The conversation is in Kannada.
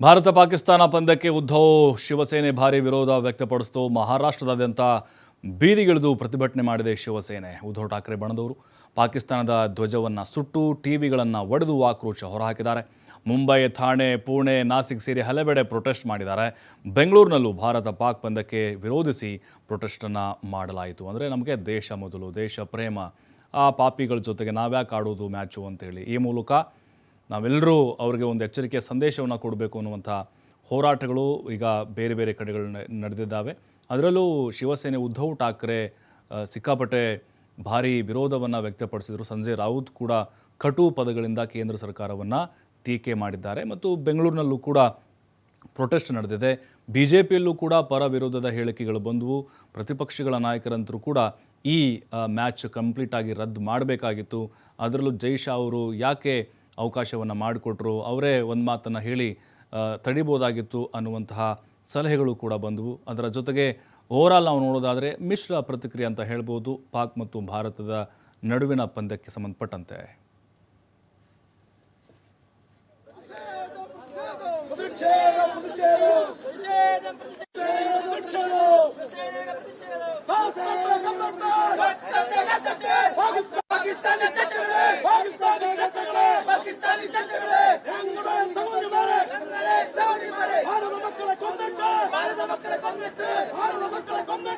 ಭಾರತ ಪಾಕಿಸ್ತಾನ ಪಂದ್ಯಕ್ಕೆ ಉದ್ಧವ್ ಶಿವಸೇನೆ ಭಾರಿ ವಿರೋಧ ವ್ಯಕ್ತಪಡಿಸಿತು. ಮಹಾರಾಷ್ಟ್ರದಾದ್ಯಂತ ಬೀದಿಗಿಳಿದು ಪ್ರತಿಭಟನೆ ಮಾಡಿದೆ ಶಿವಸೇನೆ. ಉದ್ಧವ್ ಠಾಕ್ರೆ ಬಣದವರು ಪಾಕಿಸ್ತಾನದ ಧ್ವಜವನ್ನು ಸುಟ್ಟು ಟಿವಿಗಳನ್ನು ಒಡೆದು ಆಕ್ರೋಶ ಹೊರಹಾಕಿದ್ದಾರೆ. ಮುಂಬೈ, ಥಾಣೆ, ಪುಣೆ, ನಾಸಿಕ್ ಸೇರಿ ಹಲವೆಡೆ ಪ್ರೊಟೆಸ್ಟ್ ಮಾಡಿದ್ದಾರೆ. ಬೆಂಗಳೂರಿನಲ್ಲೂ ಭಾರತ ಪಾಕ್ ಪಂದ್ಯಕ್ಕೆ ವಿರೋಧಿಸಿ ಪ್ರೊಟೆಸ್ಟನ್ನು ಮಾಡಲಾಯಿತು. ಅಂದರೆ ನಮಗೆ ದೇಶ ಮೊದಲು, ದೇಶ ಪ್ರೇಮ, ಆ ಪಾಪಿಗಳ ಜೊತೆಗೆ ನಾವ್ಯಾಕೆ ಆಡೋದು ಮ್ಯಾಚು ಅಂತೇಳಿ. ಈ ಮೂಲಕ ನಾವೆಲ್ಲರೂ ಅವರಿಗೆ ಒಂದು ಎಚ್ಚರಿಕೆಯ ಸಂದೇಶವನ್ನು ಕೊಡಬೇಕು ಅನ್ನುವಂಥ ಹೋರಾಟಗಳು ಈಗ ಬೇರೆ ಬೇರೆ ಕಡೆಗಳು ನಡೆದಿದ್ದಾವೆ. ಅದರಲ್ಲೂ ಶಿವಸೇನೆ ಉದ್ಧವ್ ಠಾಕ್ರೆ ಸಿಕ್ಕಾಪಟ್ಟೆ ಭಾರೀ ವಿರೋಧವನ್ನು ವ್ಯಕ್ತಪಡಿಸಿದರು. ಸಂಜಯ್ ರಾವುತ್ ಕೂಡ ಕಟು ಪದಗಳಿಂದ ಕೇಂದ್ರ ಸರ್ಕಾರವನ್ನು ಟೀಕೆ ಮಾಡಿದ್ದಾರೆ. ಮತ್ತು ಬೆಂಗಳೂರಿನಲ್ಲೂ ಕೂಡ ಪ್ರೊಟೆಸ್ಟ್ ನಡೆದಿದೆ. ಬಿ ಜೆ ಪಿಯಲ್ಲೂ ಕೂಡ ಪರ ವಿರೋಧದ ಹೇಳಿಕೆಗಳು ಬಂದವು. ಪ್ರತಿಪಕ್ಷಗಳ ನಾಯಕರಂತರೂ ಕೂಡ ಈ ಮ್ಯಾಚ್ ಕಂಪ್ಲೀಟಾಗಿ ರದ್ದು ಮಾಡಬೇಕಾಗಿತ್ತು. ಅದರಲ್ಲೂ ಜೈ ಶಾ ಅವರು ಯಾಕೆ ಅವಕಾಶವನ್ನು ಮಾಡಿಕೊಟ್ರು ಅವರೇ ಒಂದು ಮಾತನ್ನು ಹೇಳಿ ತಡಿಬೋದಾಗಿತ್ತು ಅನ್ನುವಂತಹ ಸಲಹೆಗಳು ಕೂಡ ಬಂದವು ಅದರ ಜೊತೆಗೆ ಓವರಾಲ್ ನಾವು ನೋಡೋದಾದರೆ ಮಿಶ್ರ ಪ್ರತಿಕ್ರಿಯೆ ಅಂತ ಹೇಳ್ಬೋದು ಪಾಕ್ ಮತ್ತು ಭಾರತದ ನಡುವಿನ ಪಂದ್ಯಕ್ಕೆ ಸಂಬಂಧಪಟ್ಟಂತೆ